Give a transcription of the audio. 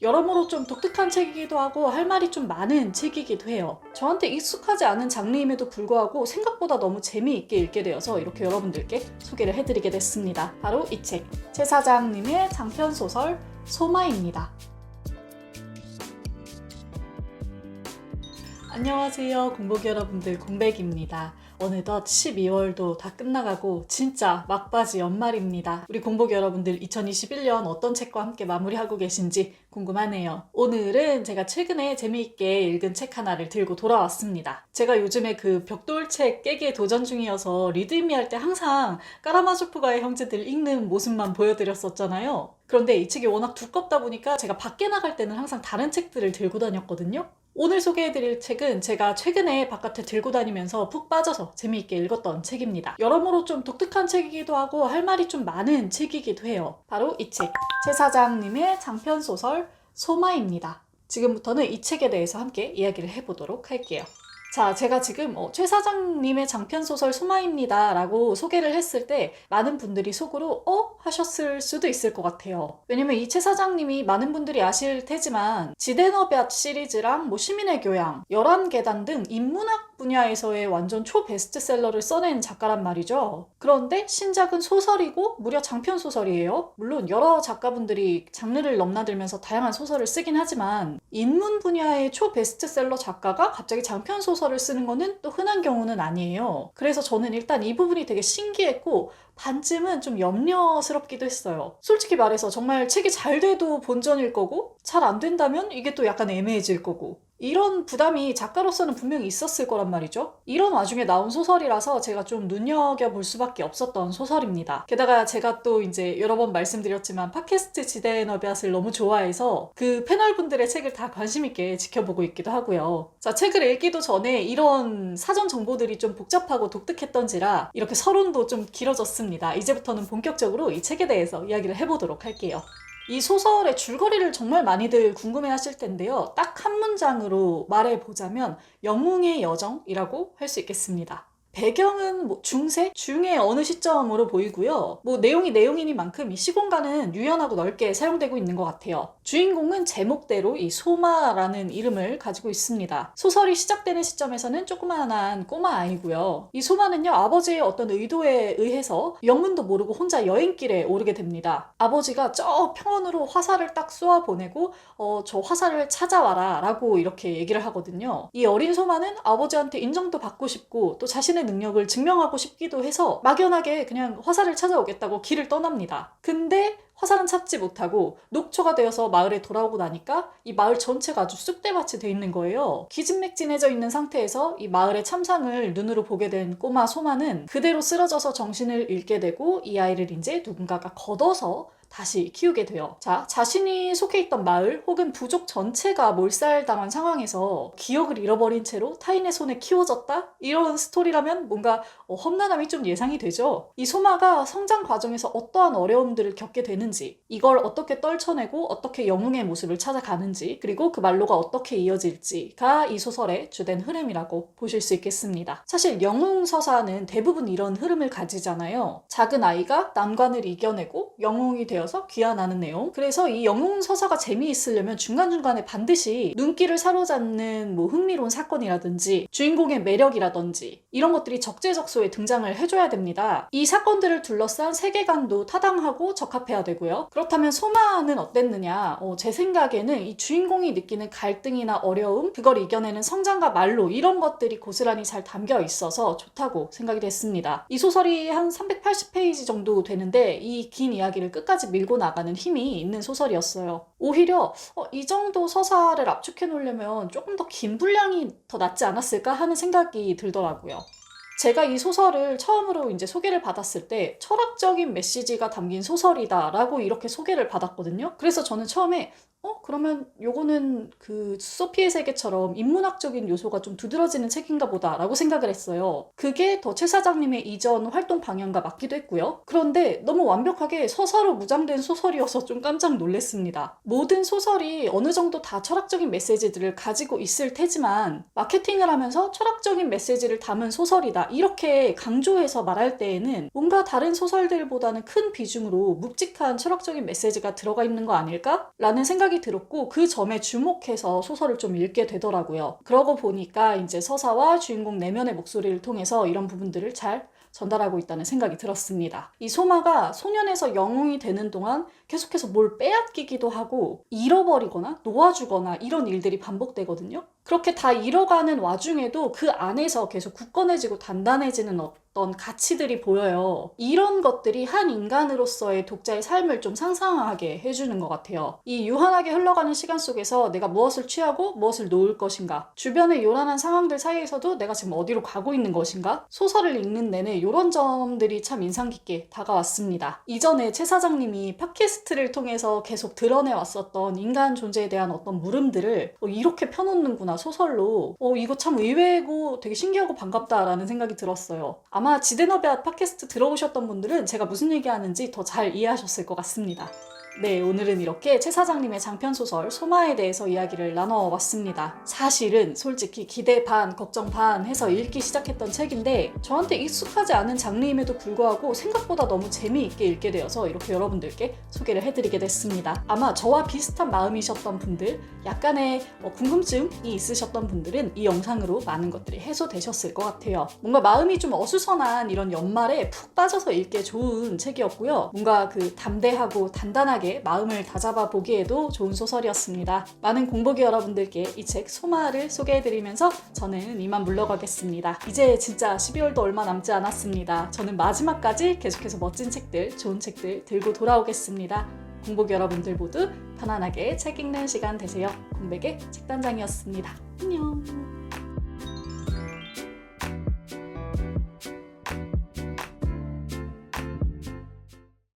여러모로 좀 독특한 책이기도 하고 할 말이 좀 많은 책이기도 해요. 저한테 익숙하지 않은 장르임에도 불구하고 생각보다 너무 재미있게 읽게 되어서 이렇게 여러분들께 소개를 해드리게 됐습니다. 바로 이 책, 최 사장님의 장편 소설 소마입니다. 안녕하세요 공복 여러분들 공백입니다. 어느덧 12월도 다 끝나가고 진짜 막바지 연말입니다. 우리 공복 여러분들 2021년 어떤 책과 함께 마무리하고 계신지 궁금하네요. 오늘은 제가 최근에 재미있게 읽은 책 하나를 들고 돌아왔습니다. 제가 요즘에 그 벽돌책 깨기에 도전 중이어서 리드미 할 때 항상 까라마조프가의 형제들 읽는 모습만 보여드렸었잖아요. 그런데 이 책이 워낙 두껍다 보니까 제가 밖에 나갈 때는 항상 다른 책들을 들고 다녔거든요. 오늘 소개해드릴 책은 제가 최근에 바깥에 들고 다니면서 푹 빠져서 재미있게 읽었던 책입니다. 여러모로 좀 독특한 책이기도 하고 할 말이 좀 많은 책이기도 해요. 바로 이 책, 최 사장님의 장편 소설 소마입니다. 지금부터는 이 책에 대해서 함께 이야기를 해보도록 할게요. 자, 제가 지금 어, 최 사장님의 장편 소설 소마입니다 라고 소개를 했을 때 많은 분들이 속으로 어? 하셨을 수도 있을 것 같아요. 왜냐면 이 최 사장님이 많은 분들이 아실 테지만 지대너볕 시리즈랑 뭐 시민의 교양, 11계단 등 인문학 분야에서의 완전 초 베스트셀러를 써낸 작가란 말이죠. 그런데 신작은 소설이고 무려 장편 소설이에요. 물론 여러 작가분들이 장르를 넘나들면서 다양한 소설을 쓰긴 하지만 인문 분야의 초 베스트셀러 작가가 갑자기 장편 소설 을 쓰는 거는 또 흔한 경우는 아니에요. 그래서 저는 일단 이 부분이 되게 신기했고 반쯤은 좀 염려스럽기도 했어요. 솔직히 말해서 정말 책이 잘 돼도 본전일 거고 잘 안 된다면 이게 또 약간 애매해질 거고 이런 부담이 작가로서는 분명히 있었을 거란 말이죠. 이런 와중에 나온 소설이라서 제가 좀 눈여겨볼 수밖에 없었던 소설입니다. 게다가 제가 또 이제 여러 번 말씀드렸지만 팟캐스트 지대의 너비앗을 너무 좋아해서 그 패널분들의 책을 다 관심있게 지켜보고 있기도 하고요. 자, 책을 읽기도 전에 이런 사전 정보들이 좀 복잡하고 독특했던지라 이렇게 서론도 좀 길어졌습니다. 이제부터는 본격적으로 이 책에 대해서 이야기를 해보도록 할게요. 이 소설의 줄거리를 정말 많이들 궁금해 하실 텐데요. 딱 한 문장으로 말해 보자면 영웅의 여정이라고 할 수 있겠습니다. 배경은 뭐 중세? 중의 어느 시점으로 보이고요. 뭐 내용이 내용이니만큼 이 시공간은 유연하고 넓게 사용되고 있는 것 같아요. 주인공은 제목대로 이 소마라는 이름을 가지고 있습니다. 소설이 시작되는 시점에서는 조그마한 꼬마 아이고요. 이 소마는요 아버지의 어떤 의도에 의해서 영문도 모르고 혼자 여행길에 오르게 됩니다. 아버지가 저 평원으로 화살을 딱 쏘아 보내고 어, 저 화살을 찾아와라라고 이렇게 얘기를 하거든요. 이 어린 소마는 아버지한테 인정도 받고 싶고 또 자신의 능력을 증명하고 싶기도 해서 막연하게 그냥 화살을 찾아오겠다고 길을 떠납니다. 근데 화살은 찾지 못하고 녹초가 되어서 마을에 돌아오고 나니까 이 마을 전체가 아주 쑥대밭이 돼 있는 거예요. 기진맥진해져 있는 상태에서 이 마을의 참상을 눈으로 보게 된 꼬마 소마는 그대로 쓰러져서 정신을 잃게 되고 이 아이를 이제 누군가가 걷어서 다시 키우게 돼요. 자, 자신이 속해 있던 마을 혹은 부족 전체가 몰살당한 상황에서 기억을 잃어버린 채로 타인의 손에 키워졌다? 이런 스토리라면 뭔가 어, 험난함이 좀 예상이 되죠. 이 소마가 성장 과정에서 어떠한 어려움들을 겪게 되는지, 이걸 어떻게 떨쳐내고 어떻게 영웅의 모습을 찾아가는지, 그리고 그 말로가 어떻게 이어질지가 이 소설의 주된 흐름이라고 보실 수 있겠습니다. 사실 영웅 서사는 대부분 이런 흐름을 가지잖아요. 작은 아이가 난관을 이겨내고 영웅이 되어서 귀환하는 내용. 그래서 이 영웅 서사가 재미있으려면 중간중간에 반드시 눈길을 사로잡는 뭐 흥미로운 사건이라든지 주인공의 매력이라든지 이런 것들이 적재적소에 등장을 해줘야 됩니다. 이 사건들을 둘러싼 세계관도 타당하고 적합해야 되고요. 그렇다면 소마는 어땠느냐? 어, 제 생각에는 이 주인공이 느끼는 갈등이나 어려움, 그걸 이겨내는 성장과 말로 이런 것들이 고스란히 잘 담겨 있어서 좋다고 생각이 됐습니다. 이 소설이 한 380페이지 정도 되는데 이 긴 이야기 를 끝까지 밀고 나가는 힘이 있는 소설이었어요. 오히려 어, 이 정도 서사를 압축해 놓으려면 조금 더 긴 분량이 더 낫지 않았을까 하는 생각이 들더라고요. 제가 이 소설을 처음으로 이제 소개를 받았을 때 철학적인 메시지가 담긴 소설이다라고 이렇게 소개를 받았거든요. 그래서 저는 처음에 어? 그러면 요거는 그 소피의 세계처럼 인문학적인 요소가 좀 두드러지는 책인가 보다라고 생각을 했어요. 그게 더 최 사장님의 이전 활동 방향과 맞기도 했고요. 그런데 너무 완벽하게 서사로 무장된 소설이어서 좀 깜짝 놀랐습니다. 모든 소설이 어느 정도 다 철학적인 메시지들을 가지고 있을 테지만 마케팅을 하면서 철학적인 메시지를 담은 소설이다. 이렇게 강조해서 말할 때에는 뭔가 다른 소설들보다는 큰 비중으로 묵직한 철학적인 메시지가 들어가 있는 거 아닐까? 라는 생각이 생각이 들었고 그 점에 주목해서 소설을 좀 읽게 되더라고요. 그러고 보니까 이제 서사와 주인공 내면의 목소리를 통해서 이런 부분들을 잘 전달하고 있다는 생각이 들었습니다. 이 소마가 소년에서 영웅이 되는 동안 계속해서 뭘 빼앗기기도 하고 잃어버리거나 놓아주거나 이런 일들이 반복되거든요. 그렇게 다 잃어가는 와중에도 그 안에서 계속 굳건해지고 단단해지는 어떤 가치들이 보여요. 이런 것들이 한 인간으로서의 독자의 삶을 좀 상상하게 해주는 것 같아요. 이 유한하게 흘러가는 시간 속에서 내가 무엇을 취하고 무엇을 놓을 것인가, 주변의 요란한 상황들 사이에서도 내가 지금 어디로 가고 있는 것인가, 소설을 읽는 내내 이런 점들이 참 인상 깊게 다가왔습니다. 이전에 최 사장님이 팟캐스트를 통해서 계속 드러내 왔었던 인간 존재에 대한 어떤 물음들을 어, 이렇게 펴놓는구나 소설로 어, 이거 참 의외고 되게 신기하고 반갑다라는 생각이 들었어요. 아마 지대너베아 팟캐스트 들어오셨던 분들은 제가 무슨 얘기하는지 더 잘 이해하셨을 것 같습니다. 네, 오늘은 이렇게 최 사장님의 장편 소설 소마에 대해서 이야기를 나눠 봤습니다. 사실은 솔직히 기대 반, 걱정 반 해서 읽기 시작했던 책인데 저한테 익숙하지 않은 장르임에도 불구하고 생각보다 너무 재미있게 읽게 되어서 이렇게 여러분들께 소개를 해드리게 됐습니다. 아마 저와 비슷한 마음이셨던 분들, 약간의 어, 궁금증이 있으셨던 분들은 이 영상으로 많은 것들이 해소되셨을 것 같아요. 뭔가 마음이 좀 어수선한 이런 연말에 푹 빠져서 읽기 좋은 책이었고요. 뭔가 그 담대하고 단단 하게 마음을 다잡아 보기에도 좋은 소설이었습니다. 많은 공복이 여러분들께 이 책 소마를 소개해드리면서 저는 이만 물러가겠습니다. 이제 진짜 12월도 얼마 남지 않았습니다. 저는 마지막까지 계속해서 멋진 책들, 좋은 책들 들고 돌아오겠습니다. 공복 여러분들 모두 편안하게 책 읽는 시간 되세요. 공백의 책단장이었습니다. 안녕.